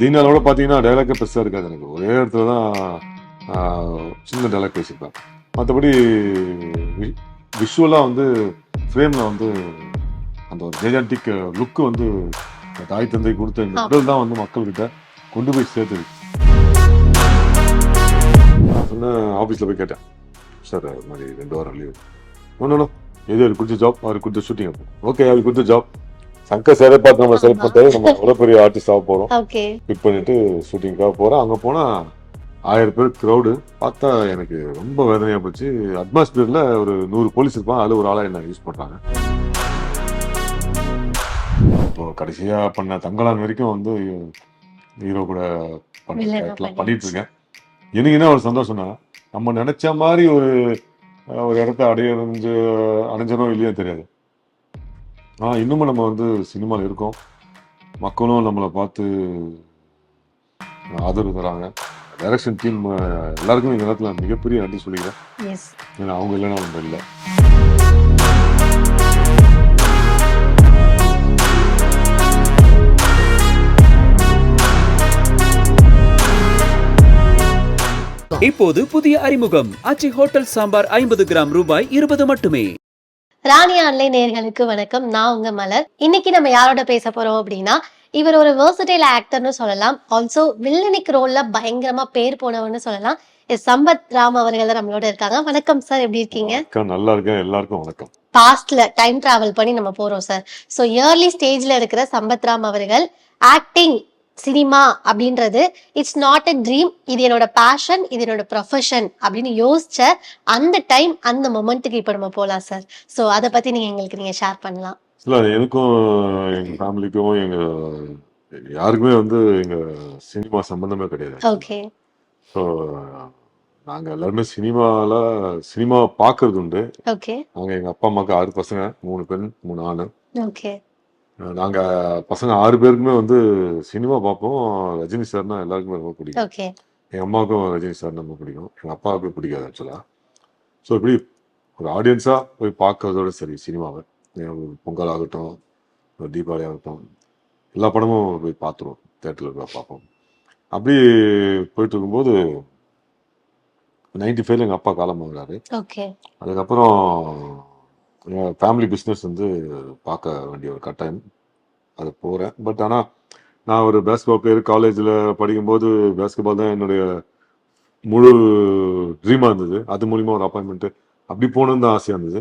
தீனாலோட பார்த்தீங்கன்னா டைலாக்கே பெருசாக இருக்காது எனக்கு. ஒரே இடத்துல தான் சின்ன டைலாக் பேசியிருப்பேன். மற்றபடி விஷுவலாக வந்து ஃப்ரேமில் வந்து அந்த ஒரு ஜெஜாண்டிக் லுக்கு வந்து தாய் தந்தை கொடுத்த இந்த. உடல் தான் வந்து மக்கள்கிட்ட கொண்டு போய் சேர்த்துது. நான் சொன்னேன் ஆஃபீஸில் போய் கேட்டேன். சார் இது மாதிரி ரெண்டு வாரம் லீவ் ஒன்றும் எது அவருக்கு கொடுத்த ஜாப் அவருக்கு கொடுத்த ஷூட்டிங் ஓகே அவருக்கு கொடுத்த ஜாப் சங்கர் சாரை பார்த்து நம்ம செலக்ட் பண்ணிட்டு நம்ம எவ்வளோ பெரிய ஆர்டிஸ்ட் ஆக போகிறோம் பிக் பண்ணிட்டு ஷூட்டிங்காக போகிறேன் அங்கே போனால் ஆயிரம் பேர் க்ரௌடு பார்த்தா எனக்கு ரொம்ப வேதனையாக போச்சு. அட்மாஸ்பியரில் ஒரு நூறு போலீஸ் இருப்பான் அதில் ஒரு ஆளாக என்ன யூஸ் பண்ணுறாங்க இப்போ கடைசியாக பண்ண தங்கலான் வரைக்கும் வந்து ஹீரோ கூட. பண்ணிட்டு. இருக்கேன் எனக்கு என்ன ஒரு சந்தோஷம்னா நம்ம நினைச்ச மாதிரி ஒரு ஒரு இடத்த அடையறிஞ்சு அடைஞ்சனோ இல்லையோ தெரியாது. ஆ இன்னமும் நம்ம வந்து சினிமாவில் இருக்கோம். மக்களும் நம்மளை பார்த்து ஆதரவு தராங்க. டைரக்ஷன் டீம் எல்லாருக்கும் இந்த நேரத்தில் மிகப்பெரிய நன்றி சொல்லிக்கிறேன். எஸ் ஏன்னா அவங்க இல்லைன்னா நம்ம இல்லை. இப்போது புதிய அறிமுகம். அச்சி ஹோட்டல் சாம்பார் ஐம்பது கிராம் ரூபாய் இருபது மட்டுமே. ராணி ஆன்லைன் நேர்களுக்கு வணக்கம். நான் உங்க மலர். இன்னைக்கு நம்ம யாரோட பேச போறோம் அப்படின்னா இவர் ஒரு வேர்சடைல் ஆக்டர்னு சொல்லலாம். ஆல்சோ வில்லனிக் ரோல்ல பயங்கரமா பேர் போனவர்னு சொல்லலாம். எஸ் சம்பத் ராம் அவர்கள் நம்மளோட இருக்காங்க. வணக்கம் சார் எப்படி இருக்கீங்க? நல்லா இருக்கேன். எல்லாருக்கும் வணக்கம். பாஸ்ட்ல டைம் டிராவல் பண்ணி நம்ம போறோம் சார் ஸோ இயர்லி ஸ்டேஜ்ல இருக்கிற சம்பத் ராம் அவர்கள் ஆக்டிங் சினிமா அப்படின்றது இட்ஸ் நாட் அ ட்ரீம் இது என்னோட பேஷன் இது என்னோட ப்ரொஃபஷன் அப்படின்னு யோசிச்ச அந்த டைம் அந்த மொமெண்ட்டுக்கு இப்போ நம்ம போகலாம் சார் ஸோ அதை பத்தி நீங்க எங்களுக்கு நீங்க ஷேர் பண்ணலாம். இல்லை எனக்கும் எங்கள் ஃபேமிலிக்கும் எங்கள் யாருக்குமே வந்து எங்கள் சினிமா சம்மந்தமே கிடையாது. ஓகே ஸோ நாங்கள் எல்லாருமே சினிமாவில் சினிமா பார்க்கறது உண்டு. ஓகே நாங்கள் எங்கள் அப்பா அம்மாவுக்கு ஆறு பசங்க மூணு பெண் மூணு ஆண். ஓகே நாங்கள் பசங்க ஆறு பேருக்குமே வந்து சினிமா பார்ப்போம். ரஜினி சார்னா எல்லாருக்குமே ரொம்ப பிடிக்கும். எங்கள் அம்மாவுக்கும் ரஜினி சார் ரொம்ப பிடிக்கும். எங்கள் அப்பாவுக்கு பிடிக்காது ஆக்சுவலாக ஸோ இப்படி ஒரு ஆடியன்ஸாக போய் பார்க்கறதோட சரி சினிமாவை. பொங்கல் ஆகட்டும் தீபாவளி ஆகட்டும் எல்லா படமும் போய் பார்த்துருவோம். தேட்டரில் போய் பார்ப்போம். அப்படி போயிட்டு இருக்கும்போது நைன்டி ஃபைவ்ல எங்கள் அப்பா காலமாகிறாரு. ஓகே. அதுக்கப்புறம் ஃபேமிலி பிஸ்னஸ் வந்து பார்க்க வேண்டிய ஒரு கட்டாயம். அது போகிறேன் பட் ஆனால் நான் ஒரு பேஸ்கெட்பால் பிளேயர் காலேஜில் படிக்கும்போது பேஸ்கெட்பால் தான் என்னுடைய முழு ட்ரீமாக இருந்தது. அது மூலிமா ஒரு அப்பாயின்மெண்ட்டு அப்படி போகணுன்னு தான் ஆசையாக இருந்தது.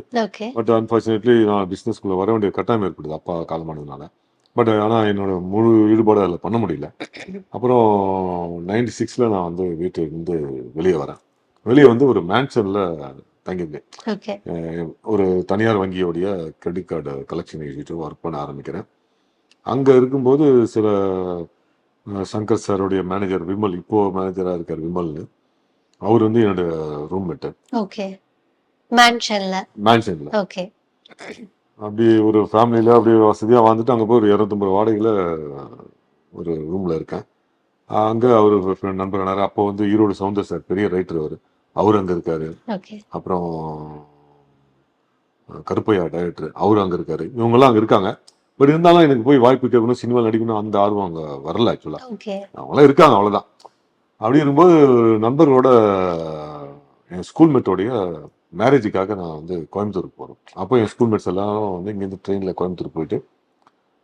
பட் அன்ஃபார்ச்சுனேட்லி நான் பிஸ்னஸ்குள்ளே வர வேண்டிய கட்டாயம் ஏற்படுது அப்பா காலமானதுனால. பட் ஆனால் என்னோட முழு ஈடுபாடு அதில் பண்ண முடியல. அப்புறம் நைன்டி சிக்ஸில் நான் வந்து வீட்டிலிருந்து வெளியே வரேன். வெளியே வந்து ஒரு மேன்ஷனில் தங்கியிருந்தேன் ஓகே ஒரு தனியார் வங்கியோடைய credit card collection agent work பண்ண ஆரம்பிக்கிறேன். அங்கே இருக்கும்போது சில சங்கர் சாருடைய மேனேஜர் விமல் இப்போ மேனேஜராக இருக்கார் விமல்னு. அவர் வந்து என்னோட ரூம்மேட்டு ஓகே மேன்ஷன்ல மேன்ஷனில் ஓகே அப்படி ஒரு ஃபேமிலியில் அப்படி வசதியாக வாழ்ந்துட்டு அங்கே போய் ஒரு இரநூத்தம்பது வாடகையில் ஒரு ரூமில் இருக்கேன். அங்கே அவர் நண்பர் அப்போ வந்து ஈரோடு சவுந்தர் சார் பெரிய ரைட்டர் அவர். அவர் அங்கே இருக்காரு. அப்புறம் கருப்பையா டைரக்டர் அவர் அங்கே இருக்காரு. இவங்கெல்லாம் அங்கே இருக்காங்க. பட் இருந்தாலும் எனக்கு போய் வாய்ப்பு கேட்கணும் சினிமா நடிக்கணும் அந்த ஆர்வம் அங்கே வரல ஆக்சுவலாக அவங்களாம் இருக்காங்க அவ்வளோதான் அப்படி இருக்கும்போது நண்பர்களோட என் ஸ்கூல்மேட்டோடைய மேரேஜுக்காக நான் வந்து கோயம்புத்தூருக்கு போகிறோம் அப்போ என் ஸ்கூல்மேட்ஸ் எல்லாரும் வந்து இங்கேருந்து ட்ரெயினில் கோயம்புத்தூர் போயிட்டு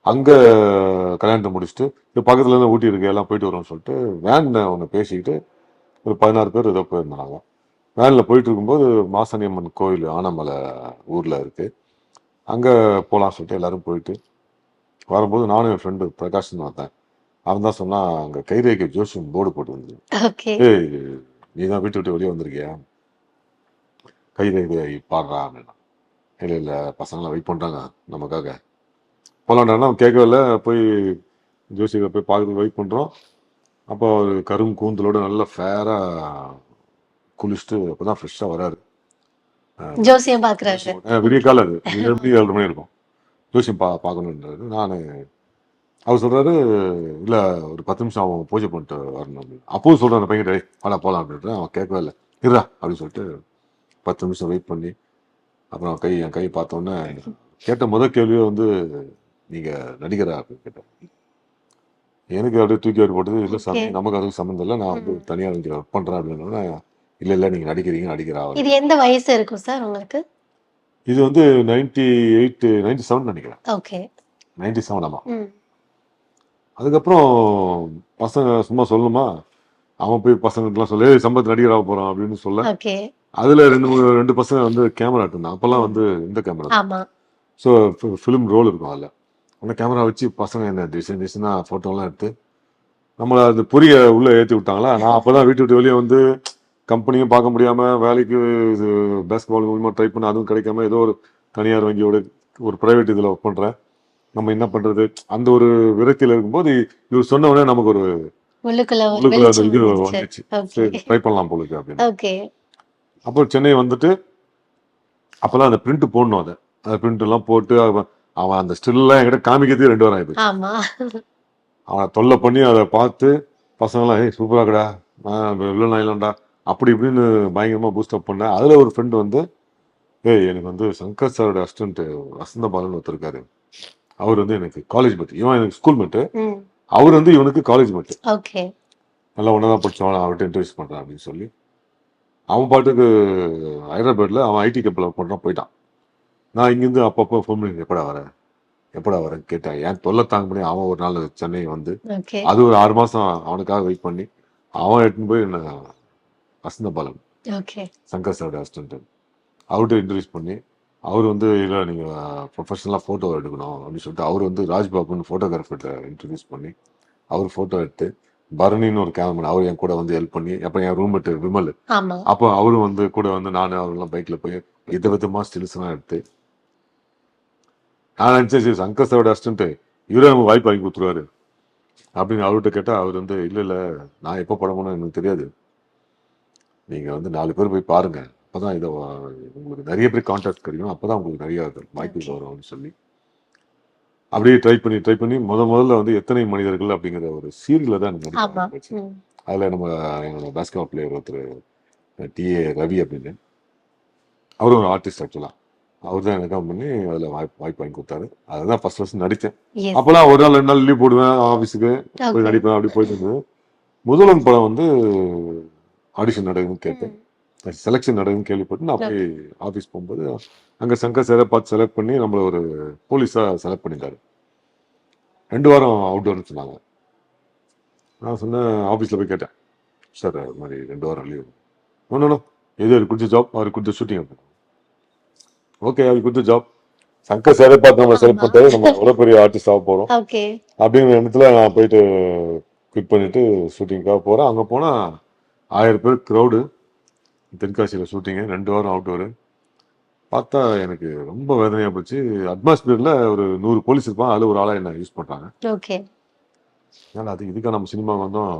அங்கே கல்யாணத்தை முடிச்சுட்டு இப்போ பக்கத்துல இருந்து ஊட்டி இருக்கு எல்லாம் போயிட்டு வரோம்னு சொல்லிட்டு வேனில் ஒன்று பேசிக்கிட்டு ஒரு பதினாறு பேர் ஏதோ போயிருந்தாங்க. வேனில் போயிட்டு இருக்கும்போது மாசாணியம்மன் கோயில் ஆனமலை ஊரில் இருக்குது அங்கே போகலான்னு சொல்லிட்டு எல்லாரும் போயிட்டு வரும்போது நானும் என் ஃப்ரெண்டு பிரகாஷ்னு வந்தேன். அவன் தான் சொன்னான் அங்கே கைரேகை ஜோஷியம் போர்டு போட்டு வந்து ஓகே. ஏய் நீ தான் வீட்டு விட்டு வெளியே வந்திருக்கியா? கைரேகை பாடுறா அப்படின்னா. இல்லை இல்லை பசங்களாம் வெயிட் பண்ணுறாங்க நமக்காக. போலாண்டானா அவன் கேட்கவே இல்லை. போய் ஜோசியரை போய் பார்க்கறதுக்கு வெயிட் பண்ணுறோம் அப்போ ஒரு கரும் கூந்தலோட நல்ல ஃபேராக குளிச்சுட்டு அப்போ தான் ஃப்ரெஷ்ஷாக வராரு. ஜோசியம் பாக்குறாரு. அஹ் விடிய காலம் அது. மணி ஏழு மணி இருக்கும். ஜோசியம் பா பார்க்கணுன்றாரு நான் அவர் சொல்றாரு இல்ல ஒரு பத்து நிமிஷம் அவன் பூஜை பண்ணிட்டு வரணும். அப்படின்னு. அப்பவும் சொல்றான் அந்த பையன் வாடா போலாம் அப்படின்ட்டு அவன் கேட்கவே இல்லை. இருடா அப்படின்னு சொல்லிட்டு பத்து நிமிஷம் வெயிட் பண்ணி அப்புறம் கை என் கை பார்த்தோன்னே கேட்ட முதல் கேள்வியே வந்து நீங்க நடிகரா? அப்படின்னு கேட்டேன். எனக்கு அப்படியே தூக்கி வாரி போட்டது இல்லை சாமி. நமக்கு அதுக்கு சம்மந்தம் இல்லை. நான் வந்து தனியாக ஒர்க் பண்ணுறேன் அப்படின்னா இல்லை இல்லை நீங்கள் நடிக்கிறீங்க நடிக்கிறா இது எந்த வயசு இருக்கும் சார் உங்களுக்கு? இது வந்து நைன்டி எயிட் நைன்டி செவன் நினைக்கிறேன். ஓகே. நைன்டி செவன் ஆமாம் ம். அதுக்கப்புறம் பசங்க சும்மா சொல்லணுமா அவன் போய் பசங்களுக்குலாம் சொல்லி "ஏய், சம்பத் நடிகராக போகிறான் அப்படின்னு சொல்ல. ஓகே. அதில் ரெண்டு மூணு ரெண்டு பசங்க வந்து கேமரா எடுத்திருந்தாங்க. அப்போல்லாம் வந்து இந்த கேமரா ஆமா. ஸோ ஃபிலிம் ரோல் இருக்கும் அதில். அந்த கேமரா வச்சு பசங்க என்ன டிசைன் டிசைனாக ஃபோட்டோலாம் எடுத்து நம்மளை அது புரிய உள்ளே ஏற்றி விட்டாங்களா? நான் அப்போ தான் வீட்டு விட்டு வெளியே வந்து கம்பெனியும் பார்க்க முடியாமல் வேலைக்கு இது பேஸ்கெட் பால் மூலியமாக ட்ரை பண்ண அதுவும் கிடைக்காம ஏதோ ஒரு தனியார் வங்கியோட ஒரு ப்ரைவேட் இதில் ஒர்க் பண்ணுறேன் நம்ம என்ன பண்ணுறது அந்த ஒரு விரக்தியில் இருக்கும்போது இவர் சொன்ன உடனே நமக்கு ஒரு வந்துச்சு. ட்ரை பண்ணலாம் போலுக்கு அப்படின்னு அப்போ சென்னை வந்துட்டு அப்போல்லாம் அந்த பிரிண்ட் போடணும் அதை அந்த பிரிண்ட் எல்லாம் போட்டு அவன் அந்த ஸ்டில்லாம் என்கிட்ட காமிக்கிறதுக்கு ரெண்டு வாரம் ஆயிடுச்சு அவனை தொல்லை பண்ணி அதை பார்த்து பசங்களாம் ஏய் சூப்பராகடா நான் வில்லன் ஆயிலண்டா அப்படி இப்படின்னு பயங்கரமாக பூஸ்டப் பண்ணேன் அதில் ஒரு ஃப்ரெண்டு வந்து ஏய் எனக்கு வந்து சங்கர் சாரோட அசிஸ்டன்ட் வசந்த பாலன் ஒருத்தர் இருக்காரு. அவர் வந்து எனக்கு காலேஜ் மேட் இவன் எனக்கு ஸ்கூல் மேட்டு அவர் வந்து இவனுக்கு காலேஜ் மேட் ஓகே. நல்லா ஒன்றா தான் படிச்சவன் அவர்கிட்ட இன்ட்ரடியூஸ் பண்ணுறான் அப்படின்னு சொல்லி அவன் பாட்டுக்கு ஹைதராபாத்தில் அவன் ஐடி கம்பெனியில் பண்ணுறான் போயிட்டான். நான் இங்கேருந்து அப்பப்போ ஃபோன் பண்ணி எப்படா வரேன் எப்படா வரேன் கேட்டேன் ஏன் தொல்லை தாங்க பண்ணி அவன் ஒரு நாள் சென்னை வந்து அது ஒரு ஆறு மாதம் அவனுக்காக வெயிட் பண்ணி அவன் எடுத்துன்னு போய் என்ன வசந்த பாலன் ஓகே. சங்கர் சாரோட அசிஸ்டன்ட் அவர்கிட்ட இன்ட்ரடியூஸ் பண்ணி அவர் வந்து இல்லை நீங்கள் ப்ரொஃபஷனலாக ஃபோட்டோ எடுக்கணும் அப்படின்னு சொல்லிட்டு அவர் வந்து ராஜ்பாபுன்னு ஃபோட்டோகிராஃபர்கிட்ட இன்ட்ரடியூஸ் பண்ணி அவர் ஃபோட்டோ எடுத்து பரணின்னு ஒரு கேமரா அவர் என் கூட வந்து ஹெல்ப் பண்ணி அப்புறம் என் ரூம்மேட் விமல். அப்போ அவரும் வந்து கூட வந்து நான் அவரெல்லாம் பைக்கில் போய் வித விதமாக ஸ்டில்ஸ்லாம் எடுத்து நான் நினச்சேன் சரி சங்கர் சாரோட அசிஸ்டன்ட்டு இவரே நம்ம வாய்ப்பு வாங்கி கொடுத்துருவாரு அப்படின்னு அவர்கிட்ட கேட்டால் அவர் வந்து இல்லை இல்லை நான் எப்போ படமுன்னு எனக்கு தெரியாது. நீங்கள் வந்து நாலு பேர் போய் பாருங்க. அப்போ தான் இதை உங்களுக்கு நிறைய பேர் கான்டாக்ட் கிடைக்கும். அப்போ தான் உங்களுக்கு நிறைய வாய்ப்பு வரும் அப்படின்னு சொல்லி. அப்படியே ட்ரை பண்ணி ட்ரை பண்ணி முத முதல்ல வந்து எத்தனை மனிதர்கள் அப்படிங்கிற ஒரு சீரியலில் தான் அதில் நம்ம என்னோட பேஸ்கெட் பிளேயர் ஒருத்தர் டிஏ ரவி அப்படின்னு. அவரும் ஒரு ஆர்டிஸ்ட் ஆக்சுவலாக அவர் தான் எனக்கு பண்ணி அதில் வாய்ப்பு வாய்ப்பு வாங்கி கொடுத்தாரு. அதுதான் ஃபர்ஸ்ட் ஃபர்ஸ்ட் நடித்தேன். எஸ் அப்போல்லாம் ஒரு நாள் ரெண்டு நாள் லீவ் போடுவேன் ஆஃபீஸுக்கு போய் நடிப்பேன் அப்படி போயிட்டு இருந்தது. முதல்வன் படம் வந்து ஆடிஷன் நடக்குதுன்னு கேட்டேன். செலெக்ஷன் நடக்குதுன்னு கேள்விப்பட்டு நான் போய் ஆஃபீஸ் போகும்போது அங்கே சங்கர் சாரை பார்த்து செலக்ட் பண்ணி நம்மளை ஒரு போலீஸாக செலக்ட் பண்ணிட்டாரு. ரெண்டு வாரம் அவுட்டோர்னு சொன்னாங்க. நான் சொன்னேன் ஆஃபீஸில் போய் கேட்டேன். சார் அது மாதிரி ரெண்டு வாரம் லீவ் ஒன்றும் எது அவர் கொடுத்த ஜாப் அவர் கொடுத்த ஷூட்டிங் அப்படின்னு ஓகே அவர் கொடுத்த ஜாப் சங்கர் சாரை பார்த்து நம்ம செலக்ட் பண்ணிட்டாரு. நம்ம எவ்வளோ பெரிய ஆர்டிஸ்ட் ஆக போகிறோம் அப்படிங்கிற எண்ணத்துல நான் போயிட்டு குவிட் பண்ணிட்டு ஷூட்டிங்காக போகிறேன் அங்கே போனால் ஆயிரம் பேர் க்ரௌடு தென்காசியில் ஷூட்டிங்கு ரெண்டு வாரம் அவுட்டோரு பார்த்தா எனக்கு ரொம்ப வேதனையாக போச்சு. அட்மாஸ்பியரில் ஒரு நூறு போலீஸ் இருப்பான் அதில் ஒரு ஆளாக என்ன யூஸ் பண்ணுறாங்க ஓகே ஏன்னா அது இதுக்காக நம்ம சினிமா வந்தோம்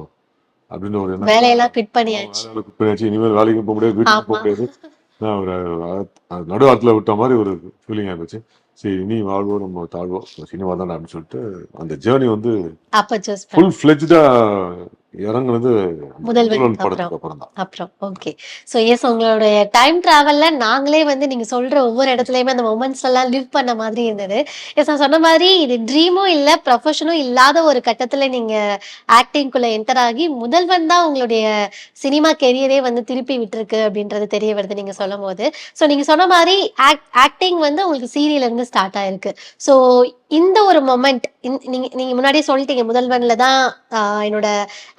அப்படின்னு ஒரு வேலையெல்லாம் குவிட் பண்ணியாச்சு. quit பண்ணியாச்சு. இனிமேல் வேலைக்கும் போக முடியாது வீட்டுக்கு போக. முடியாது. நான் ஒரு அஹ், நடு ஆத்துல விட்ட மாதிரி ஒரு ஃபீலிங் ஆகிப்போச்சு சரி இனி வாழ்வோம் நம்ம தாழ்வோம். சினிமா தான் அப்படின்னு சொல்லிட்டு அந்த ஜேர்னி வந்து ஃபுல் ஃபிளெஜ்டா இறங்குனது முதல்வன். படத்துக்கு அப்புறம். தான் அப்புறம். ஓகே ஸோ எஸ் உங்களுடைய டைம் டிராவல்ல நாங்களே வந்து நீங்க சொல்ற ஒவ்வொரு இடத்துலயுமே அந்த மொமெண்ட்ஸ் எல்லாம் லிவ் பண்ண மாதிரி இருந்தது. எஸ் நான் சொன்ன மாதிரி இது ட்ரீமும் இல்ல ப்ரொஃபஷனும் இல்லாத ஒரு கட்டத்துல நீங்க ஆக்டிங்குள்ள என்டர் ஆகி முதல்வன் தான் உங்களுடைய சினிமா கெரியரே வந்து திருப்பி விட்டுருக்கு அப்படின்றது தெரிய வருது நீங்க சொல்லும் போது ஸோ நீங்க சொன்ன மாதிரி ஆக்டிங் வந்து உங்களுக்கு சீரியல்ல இருந்து ஸ்டார்ட் ஆயிருக்கு. ஸோ இந்த ஒரு மொமெண்ட் நீங்க நீங்க முன்னாடியே சொல்லிட்டீங்க முதல்வன்ல தான் என்னோட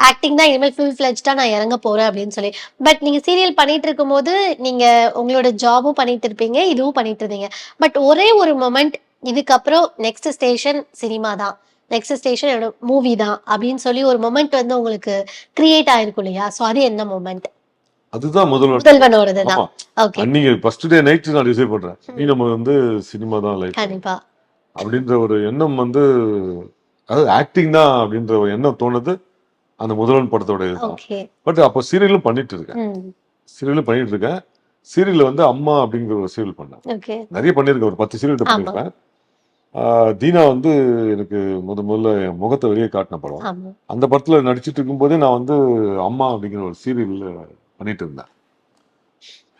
ஆக்டிங் தான் இனிமேல் ஃபுல் ஃபிளெஜ்டா நான் இறங்க போறேன் அப்படின்னு சொல்லி. பட் நீங்க சீரியல் பண்ணிட்டு இருக்கும்போது நீங்க உங்களோட ஜாபும் பண்ணிட்டு இருப்பீங்க இதுவும் பண்ணிட்டு இருந்தீங்க. பட் ஒரே ஒரு மொமெண்ட் இதுக்கப்புறம் நெக்ஸ்ட் ஸ்டேஷன் சினிமா தான். நெக்ஸ்ட் ஸ்டேஷன் என்னோட மூவி தான் அப்படின்னு சொல்லி ஒரு மொமெண்ட் வந்து உங்களுக்கு கிரியேட் ஆயிருக்கும் இல்லையா? ஸோ அது என்ன மொமெண்ட் அதுதான் முதல்வன் முதல்வனோடது தான். ஓகே அன்னைக்கு ஃபர்ஸ்ட் டே நைட் நான் டிசைட் பண்றேன். நீ நம்ம வந்து சினிமா தான் லைஃப் கண்டிப்பா. அப்படின்ற ஒரு எண்ணம் வந்து அதாவது ஆக்டிங் தான் அப்படின்ற ஒரு எண்ணம் தோணுது. அந்த முதல்வன் படத்தோட ஓகே பட் அப்போ சீரியலும் பண்ணிட்டு இருக்கேன். சீரியலும் பண்ணிட்டு இருக்கேன். சீரியல்ல வந்து அம்மா அப்படிங்கிற ஒரு சீரியல் பண்ணேன். நிறைய பண்ணியிருக்கேன். ஒரு பத்து சீரியல். பண்ணியிருக்கேன். தீனா வந்து எனக்கு முத முதல்ல என் முகத்தை வெளியே காட்டின படம். அந்த படத்துல நடிச்சிட்டு இருக்கும்போதே நான் வந்து அம்மா அப்படிங்கிற ஒரு சீரியல்ல பண்ணிட்டு இருந்தேன்.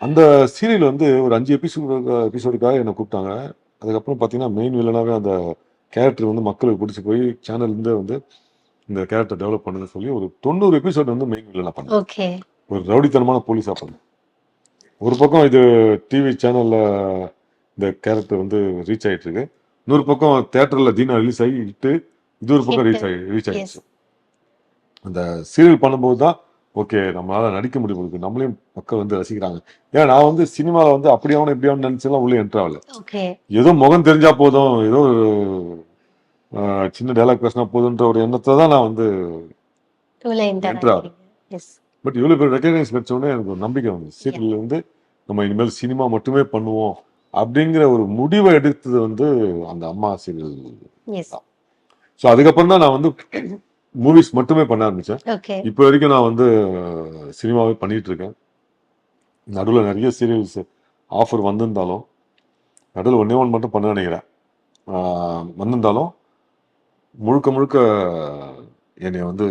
அந்த சீரியல் வந்து ஒரு அஞ்சு எபிசோடு எபிசோடுக்காக என்னை கூப்பிட்டாங்க. அதுக்கப்புறம் பார்த்தீங்கன்னா மெயின் வில்லனாவே அந்த கேரக்டர் வந்து மக்களுக்கு பிடிச்சி போய் சேனல்லேருந்து வந்து இந்த கேரக்டர் டெவலப் பண்ணுன்னு சொல்லி ஒரு தொண்ணூறு எபிசோட் வந்து மெயின் வில்லனா பண்ணேன் ஓகே ஒரு ரவுடித்தனமான போலீஸா பண்ணேன் ஒரு பக்கம் இது டிவி சேனல்ல இந்த கேரக்டர் வந்து ரீச் ஆயிட்டு இருக்கு இன்னொரு பக்கம் தியேட்டர்ல தீனா ரிலீஸ் ஆகிட்டு இது ஒரு பக்கம். ரீச் ஆகி ரீச் ஆயிடுச்சு. அந்த சீரியல் பண்ணும்போது தான் ஓகே நம்மளால நடிக்க முடியும். இருக்கு நம்மளையும் மக்கள் வந்து ரசிக்கிறாங்க. ஏன்னா நான் வந்து சினிமாவில் வந்து அப்படி ஆகணும் இப்படி ஆகணும் நினைச்செல்லாம் உள்ள என்ட்ரு ஆகல. ஓகே ஏதோ முகம் தெரிஞ்சா போதும். ஏதோ சின்ன டைலாக் பேசினா போதுன்ற ஒரு எண்ணத்தை தான் நான் வந்து பட் இவ்வளோ பேர் ரெக்கக்னைஸ் உடனே எனக்கு ஒரு நம்பிக்கை வந்து சீரியல் வந்து நம்ம இனிமேல் சினிமா மட்டுமே பண்ணுவோம் அப்படிங்கிற ஒரு முடிவை எடுத்தது வந்து அந்த அம்மா சீரியல் எஸ் ஸோ அதுக்கப்புறம் தான் நான் வந்து மூவிஸ் மட்டுமே பண்ண ஆரம்பிச்சேன். ஓகே இப்போ வரைக்கும் நான் வந்து சினிமாவே பண்ணிட்டு இருக்கேன். நடுவில் நிறைய சீரியல்ஸ் ஆஃபர் வந்திருந்தாலும் நடுவில் ஒன்றே ஒன்று மட்டும் பண்ண நினைக்கிறேன். வந்திருந்தாலும் முழுக்க முழுக்க என்னை வந்து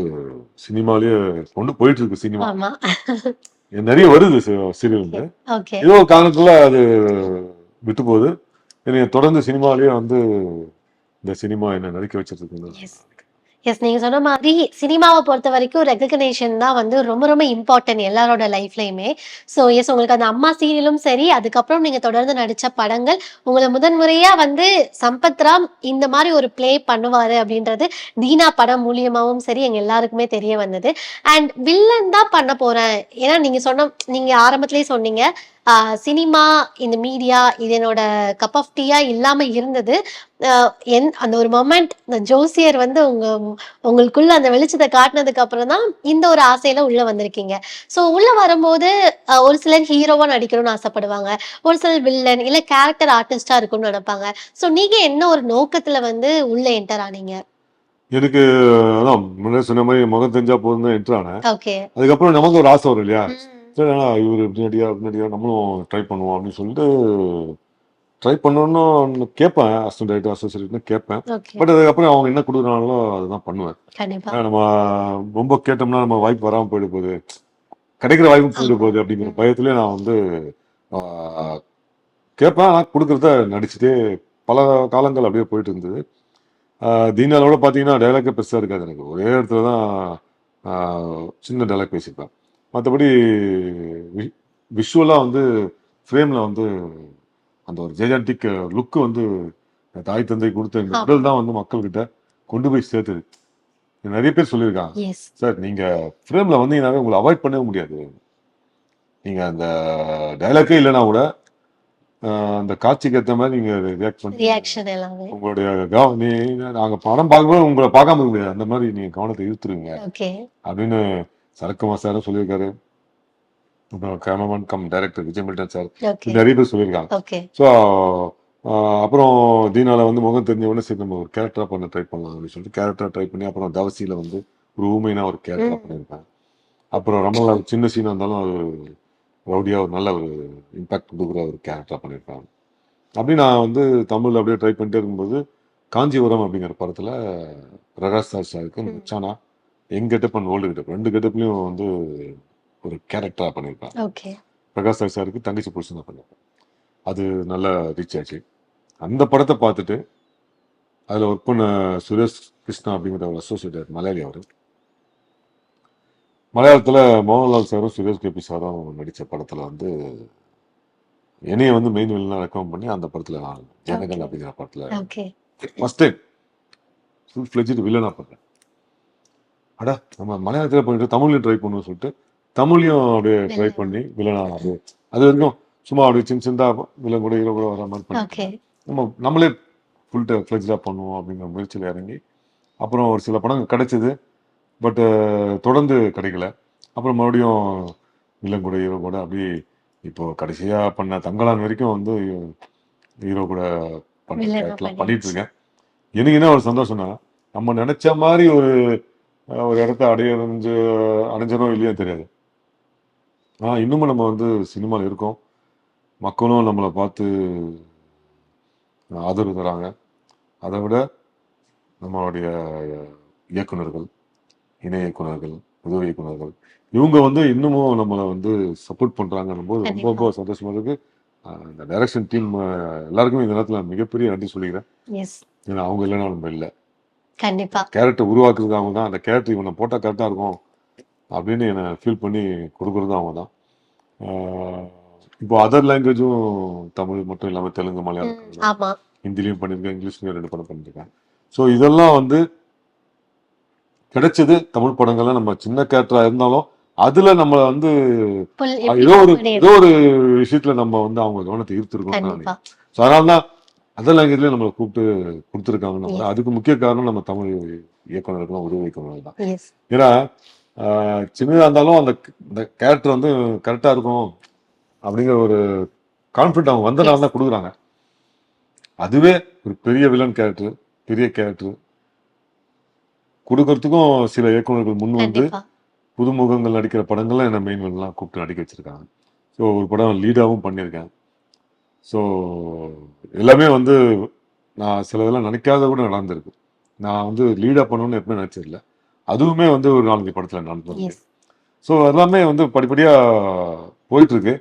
சினிமாலேயே கொண்டு போயிட்டு இருக்கு சினிமா. ஆமா. நிறைய வருது சீரியல் வந்து ஓகே. ஏதோ ஒரு காரணத்துல அது விட்டு போகுது. என்னை தொடர்ந்து சினிமாலேயே வந்து இந்த சினிமா என்ன நடிக்க வச்சிருக்கு Yes. எஸ் நீங்க சொன்ன மாதிரி சினிமாவை பொறுத்த வரைக்கும் ரெகக்னேஷன் தான் வந்து ரொம்ப ரொம்ப இம்பார்ட்டன்ட் எல்லாரோட லைஃப்லயுமே ஸோ எஸ் உங்களுக்கு அந்த அம்மா சீரியலும் சரி அதுக்கப்புறம் நீங்க தொடர்ந்து நடிச்ச படங்கள் உங்களை முதன்முறையா வந்து சம்பத் ராம் இந்த மாதிரி ஒரு பிளே பண்ணுவாரு அப்படின்றது தீனா படம் மூலியமாவும் சரி எங்க எல்லாருக்குமே தெரிய வந்தது. அண்ட் வில்லன் தான் பண்ண போறேன். ஏன்னா நீங்க சொன்ன நீங்க ஆரம்பத்திலேயே சொன்னீங்க சினிமா இந்த மீடியா இது என்னோட கப் ஆஃப் டீயா இல்லாம இருந்தது. என் அந்த ஒரு மொமெண்ட் இந்த ஜோசியர் வந்து உங்க உங்களுக்குள்ள அந்த வெளிச்சத்தை காட்டினதுக்கு அப்புறம் தான் இந்த ஒரு ஆசையில உள்ள வந்திருக்கீங்க. ஸோ உள்ள வரும்போது ஒரு சிலர் ஹீரோவா நடிக்கணும்னு ஆசைப்படுவாங்க. ஒரு சிலர் வில்லன் இல்ல கேரக்டர் ஆர்டிஸ்டா இருக்கணும்னு நினைப்பாங்க. ஸோ நீங்க என்ன ஒரு நோக்கத்துல வந்து உள்ள என்டர் ஆனீங்க? எனக்கு அதான் முன்னாடி சொன்ன மாதிரி முகம் தெரிஞ்சா போதும் தான் என்ட்ரு ஆனேன். அதுக்கப்புறம் நமக்கு ஒரு ஆசை வரும் இல்லையா? சரி ஆனா இவர் பின்னாடியா பின்னாடியா நம்மளும் ட்ரை பண்ணுவோம் அப்படின்னு சொல்லிட்டு ட்ரை பண்ணணும்னு கேட்பேன் அசிஸ்டன்ட் டைரக்டர் அசோசியேட்னு கேட்பேன். பட் அதுக்கப்புறம் அவங்க என்ன கொடுக்குறாங்களோ அதுதான் பண்ணுவேன். நம்ம ரொம்ப கேட்டோம்னா நம்ம வாய்ப்பு வராமல் போயிட போகுது. கிடைக்கிற வாய்ப்பு போயிட போகுது அப்படிங்கிற பயத்திலே நான் வந்து கேட்பேன். ஆனால் கொடுக்குறத நடிச்சுட்டே பல காலங்கள் அப்படியே போயிட்டு இருந்தது. தீனாலோட பார்த்தீங்கன்னா டைலாக்கே பெருசாக இருக்காது எனக்கு. ஒரே இடத்துல தான் சின்ன டைலாக் பேசியிருப்பேன் மற்றபடி விஷுவலாக வந்து ஃப்ரேமில் வந்து அந்த ஒரு ஜெயஜாண்டிக் லுக்கு வந்து தாய் தந்தை கொடுத்த இந்த. உடல் தான் வந்து மக்கள்கிட்ட கொண்டு போய் சேர்த்துது. நிறைய பேர் சொல்லியிருக்காங்க. சார் நீங்க ஃப்ரேம்ல வந்தீங்கன்னாவே உங்களை அவாய்ட் பண்ணவே முடியாது. நீங்க அந்த டைலாக்கே இல்லைன்னா கூட அந்த காட்சிக்கு ஏற்ற மாதிரி நீங்க ரியாக்ட் பண்ணி உங்களுடைய நாங்க படம் பார்க்கும்போது உங்களை பார்க்காம இருக்க முடியாது. அந்த மாதிரி நீங்க கவனத்தை ஓகே அப்படின்னு சரக்குமா சாரும் சொல்லியிருக்காரு. Cameraman cum director Vijay Milton sir. நிறைய பேர் சொல்லியிருக்காங்க. ஸோ அப்புறம் தீனால வந்து முகம் தெரிஞ்ச உடனே சரி நம்ம ஒரு கேரக்டரா பண்ண ட்ரை பண்ணலாம் அப்படின்னு சொல்லிட்டு கேரக்டரா ட்ரை பண்ணி அப்புறம் தவசியில வந்து ஒரு ஊமைனா ஒரு கேரக்டரா. பண்ணியிருப்பேன். அப்புறம் ரமலா சின்ன சீனா இருந்தாலும் அது ரவுடியா ஒரு நல்ல ஒரு இம்பாக்ட் கொடுக்குற ஒரு கேரக்டரா பண்ணியிருப்பேன். அப்படி நான் வந்து தமிழ்ல அப்படியே ட்ரை பண்ணிட்டே இருக்கும்போது காஞ்சிபுரம் அப்படிங்கிற படத்துல பிரகாஷ் ராஜ் சாருக்கு. மச்சானா எங் கெட்டப் அண்ட் ஓல்டு கெட்டப் ரெண்டு கெட்டப்லயும் வந்து ஒரு கேரக்டரா பண்ணியிருப்பேன் ஓகே பிரகாஷ் ராஜ் சாருக்கு தங்கச்சி புருஷன் தான் பண்ணியிருப்பேன் அது நல்லா ரீச் ஆச்சு. அந்த படத்தை பார்த்துட்டு அதில் ஒர்க் பண்ண சுரேஷ் கிருஷ்ணா அப்படிங்கிற ஒரு அசோசியேட்டர் மலையாளி அவர். மலையாளத்தில் மோகன்லால் சாரும் சுரேஷ் கோபி சாரும் நடித்த படத்தில் வந்து என்னைய வந்து மெயின் வில்லனாக ரெக்கமெண்ட் பண்ணி அந்த படத்தில் நான் ஜனகன். அப்படிங்கிற படத்தில் okay first time full fledged வில்லனாக பண்ணேன் அடா நம்ம மலையாளத்தில் பண்ணிட்டு தமிழ்லையும் ட்ரை பண்ணுவோம் சொல்லிட்டு தமிழையும் அப்படியே ட்ரை. பண்ணி வில்லனா அப்படியே அது வரைக்கும் சும்மா அப்படியே சின்ன சின்னதாக வில்லன் கூட ஹீரோ கூட வர மாதிரி பண்ணி நம்ம நம்மளே ஃபுல் ஃப்ளெஜ்டாக பண்ணுவோம் அப்படிங்கிற முயற்சியில் இறங்கி அப்புறம் ஒரு சில படங்கள் கிடைச்சது பட் தொடர்ந்து கிடைக்கல அப்புறம் மறுபடியும் வில்லன் கூட ஹீரோ கூட அப்படியே இப்போ கடைசியாக பண்ண தங்கலான் வரைக்கும் வந்து ஹீரோ கூட. பண்ணிட்டு இருக்கேன் எனக்கு என்ன ஒரு சந்தோஷம்னா நம்ம நினைச்ச மாதிரி ஒரு ஒரு இடத்த அடையஞ்சு அடைஞ்சனோ இல்லையோ தெரியாது. ஆ இன்னமும் நம்ம வந்து சினிமாவில் இருக்கோம். மக்களும் நம்மளை பார்த்து ஆதரவு தராங்க. அதை விட நம்மளுடைய இயக்குனர்கள் இணை இயக்குனர்கள் உதவி இயக்குனர்கள் இவங்க வந்து இன்னமும் நம்மளை வந்து சப்போர்ட் பண்றாங்கன்னும் போது ரொம்ப ரொம்ப சந்தோஷமா இருக்கு. அஹ் இந்த டைரக்ஷன் டீம் எல்லாருக்குமே இந்த நேரத்தில் மிகப்பெரிய நன்றி சொல்லிக்கிறேன். ஏன்னா அவங்க இல்லைன்னா நம்ம இல்லை. கண்டிப்பா. கேரக்டர் உருவாக்குறது அவங்க தான் அந்த கேரக்டர் இவனை போட்டால் கரெக்டாக இருக்கும் அப்படின்னு என்னை ஃபீல் பண்ணி கொடுக்குறது அவங்க தான். இப்போ அதர் லாங்குவேஜும் தமிழ் மட்டும் இல்லாமல் தெலுங்கு மலையாளம் ஹிந்திலையும் பண்ணியிருக்கேன் இங்கிலீஷ்லையும் ரெண்டு படம் பண்ணியிருக்கேன். ஸோ இதெல்லாம் வந்து கிடைச்சது தமிழ் படங்கள்ல. நம்ம சின்ன கேரக்டரா இருந்தாலும் அதுல நம்ம வந்து ஏதோ ஒரு ஏதோ ஒரு விஷயத்துல நம்ம வந்து அவங்க கவனத்தை ஈர்த்திருக்கோம் அதனால தான் அதர் லாங்குவேஜ்ல நம்மளை கூப்பிட்டு கொடுத்துருக்காங்க நம்ம அதுக்கு முக்கிய காரணம் நம்ம தமிழ் இயக்குனர்களும் உதவி இயக்குனர்கள் தான். ஏன்னா ஆஹ், சின்னதா இருந்தாலும் அந்த இந்த கேரக்டர் வந்து கரெக்டா இருக்கும் அப்படிங்கிற ஒரு கான்ஃபிடன்ட் அவங்க வந்தனால தான் கொடுக்குறாங்க. அதுவே ஒரு பெரிய வில்லன் கேரக்டர் பெரிய கேரக்டர் கொடுக்கறதுக்கும் சில இயக்குனர்கள் முன் வந்து புதுமுகங்கள் நடிக்கிற படங்கள்ல என்ன மெயின் கூப்பிட்டு நடிக்க வச்சிருக்காங்க. ஸோ ஒரு படம் லீடாகவும் பண்ணியிருக்கேன். ஸோ எல்லாமே வந்து நான் சில இதெல்லாம் நினைக்காத கூட நடந்திருக்கு. நான் வந்து லீடாக பண்ணணும்னு எப்பவுமே நினச்சதில்ல. அதுவுமே வந்து ஒரு நாலஞ்சு படத்தில் எஸ் ஸோ எல்லாமே வந்து படிப்படியாக போயிட்டு இருக்கு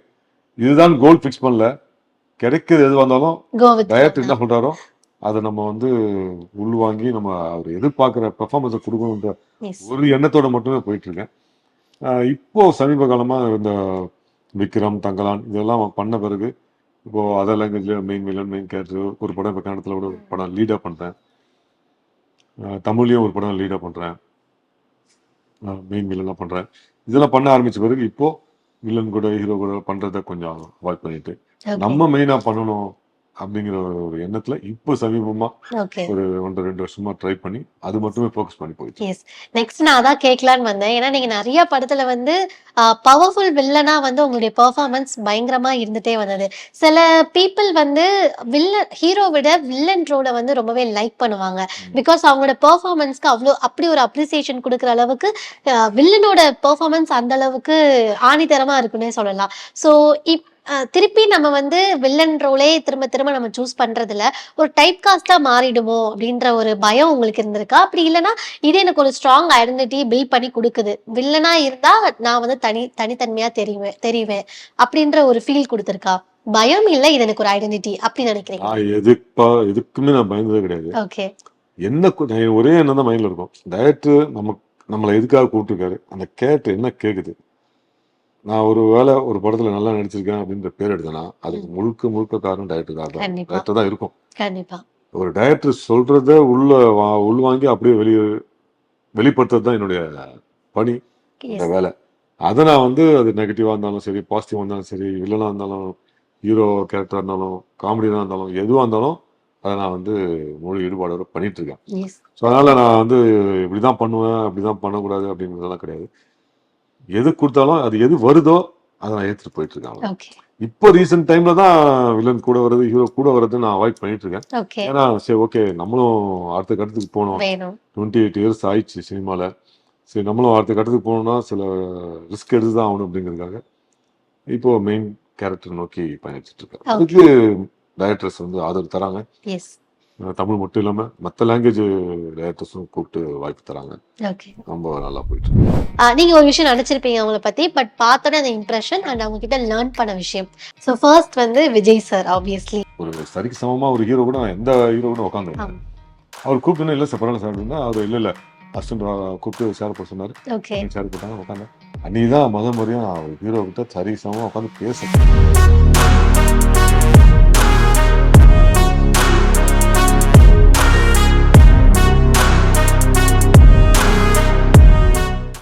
இதுதான் கோல் ஃபிக்ஸ் பண்ணல. கிடைக்கிறது எது வந்தாலும் டயட் என்ன சொல்றாரோ அதை நம்ம வந்து உள்வாங்கி நம்ம அவர் எதிர்பார்க்குற பெர்ஃபார்மன்ஸை கொடுக்கணுன்ற ஒரு எண்ணத்தோட மட்டுமே போயிட்டு இருக்கேன் ஆஹ் இப்போ சமீப காலமா இந்த விக்ரம் தங்கலான் இதெல்லாம் பண்ண பிறகு இப்போ அதர் லாங்குவேஜ்ல மெயின் வில்லன் மெயின் கேரக்டர் ஒரு படம் இப்போ கன்னடத்தில் கூட ஒரு படம் லீடா பண்றேன். ஆஹ் தமிழ்லயும் ஒரு படம் லீடா பண்றேன். மெயின் வில்லன்லாம் பண்றேன். இதெல்லாம் பண்ண ஆரம்பிச்ச பிறகு இப்போ வில்லன் கூட ஹீரோ கூட பண்றதை கொஞ்சம் அவாய்ட் பண்ணிட்டு நம்ம மெயினா பண்ணணும். அப்படிங்கிற ஒரு எண்ணத்துல இப்போ சமீபமா ஒரு ஒன்றரை ரெண்டு வருஷமா ட்ரை பண்ணி அது மட்டுமே ஃபோக்கஸ் பண்ணி போயிட்டு எஸ் நெக்ஸ்ட் நான் அதான் கேட்கலான்னு வந்தேன். ஏன்னா நீங்க நிறைய படத்துல வந்து பவர்ஃபுல் வில்லனா வந்து உங்களுடைய பெர்ஃபார்மன்ஸ் பயங்கரமா இருந்துட்டே வந்தது. சில பீப்புள் வந்து வில்லன் ஹீரோ விட வில்லன் ரோலை வந்து ரொம்பவே லைக் பண்ணுவாங்க. பிகாஸ் அவங்களோட பெர்ஃபார்மன்ஸ்க்கு அவ்வளோ அப்படி ஒரு அப்ரிசியேஷன் கொடுக்குற அளவுக்கு வில்லனோட பெர்ஃபார்மன்ஸ் அந்த அளவுக்கு ஆணித்தரமா இருக்குன்னே சொல்லலாம். ஸோ இப் திருப்பி நம்ம வந்து வில்லன் ரோலே திரும்ப திரும்ப நம்ம சூஸ் பண்றதுல ஒரு டைப் காஸ்டா மாறிடுமோ அப்படின்ற ஒரு பயம் உங்களுக்கு இருந்திருக்கா? அப்படி இல்லைன்னா இது எனக்கு ஒரு ஸ்ட்ராங் ஐடென்டிட்டி பில்ட் பண்ணி கொடுக்குது. வில்லனா இருந்தா நான் வந்து தனி தனித்தன்மையா தெரிவேன் தெரிவேன் அப்படின்ற ஒரு ஃபீல் கொடுத்துருக்கா? பயம் இல்ல இது எனக்கு ஒரு ஐடென்டிட்டி அப்படி நினைக்கிறீங்க? நான் எதுப்பா எதுக்குமே நான் பயந்ததே கிடையாது. ஓகே என்ன ஒரே எண்ணம் தான் மைண்ட்ல இருக்கும். டயரக்டர் நம்ம நம்மளை எதுக்காக கூப்பிட்டுருக்காரு? அந்த கேரக்டர் என்ன கேக்குது? நான் ஒரு வேளை ஒரு படத்துல நல்லா நடிச்சிருக்கேன் அப்படின்ற பேர் எடுத்தேன்னா அதுக்கு முழுக்க முழுக்க காரணம் டயரக்டர் தான். டயரக்டர் தான் இருக்கும். கண்டிப்பா. ஒரு டயரக்டர் சொல்றத உள்ள வா- உள்வாங்கி அப்படியே வெளியே வெளிப்படுத்துறது தான் என்னுடைய பணி இந்த. வேலை. அதை நான் வந்து அது நெகட்டிவா இருந்தாலும் சரி பாசிட்டிவா இருந்தாலும் சரி வில்லனா இருந்தாலும் ஹீரோ கேரக்டரா இருந்தாலும் காமெடியா இருந்தாலும் எதுவா இருந்தாலும் அதை நான் வந்து முழு ஈடுபாடோட பண்ணிட்டு இருக்கேன். ஸோ அதனால நான் வந்து இப்படிதான் பண்ணுவேன் அப்படிதான் பண்ணக்கூடாது அப்படிங்கிறதெல்லாம் கிடையாது. எது கொடுத்தாலும் அது எது வருதோ அதை நான் ஏற்றுட்டு போயிட்டு. ஓகே இப்போ ரீசெண்ட் டைம்ல தான் வில்லன் கூட வர்றது ஹீரோ கூட வர்றது நான் அவாய்ட் பண்ணிட்டு இருக்கேன் ஏன்னா சரி ஓகே நம்மளும் அடுத்த கட்டத்துக்கு வேணும். டுவெண்ட்டி எயிட் இயர்ஸ் ஆயிடுச்சு சினிமாவில் சரி நம்மளும் அடுத்த கட்டத்துக்கு போகணும்னா சில ரிஸ்க் எடுத்து தான் ஆகணும் அப்படிங்கிறதுக்காக இப்போ மெயின் கேரக்டர் நோக்கி பயணிச்சுட்டு இருக்கேன். அதுக்கு டைரக்டர்ஸ் வந்து ஆதரவு தராங்க. தமிழ் மட்டும் இல்லாமல் மற்ற லாங்குவேஜ் டைரக்டர்ஸும் கூப்பிட்டு வாய்ப்பு தராங்க. ஓகே ரொம்ப நல்லா போயிட்டு. நீங்க ஒரு விஷயம் நினைச்சிருப்பீங்க அவங்கள பத்தி பட் பார்த்தோன்னே அந்த இம்ப்ரெஷன் அண்ட் அவங்க கிட்ட லேர்ன் பண்ண விஷயம். ஸோ ஃபர்ஸ்ட் வந்து விஜய் சார் ஆப்வியஸ்லி ஒரு சரிக்கு சமமா ஒரு ஹீரோ கூட எந்த ஹீரோ கூட உட்காந்துருக்கேன் ஆமா. அவர் கூப்பிட்டு இல்லை சார் பரவாயில்ல சார் அப்படின்னா அவர் இல்லை இல்லை. அசிஸ்டன்ட் கூப்பிட்டு சேர் போட சொன்னார். சேர் போட்டாங்க உட்காந்து அன்னைக்கு தான் முத முறையும் ஹீரோ கிட்ட சரி சமமா உட்காந்து பேச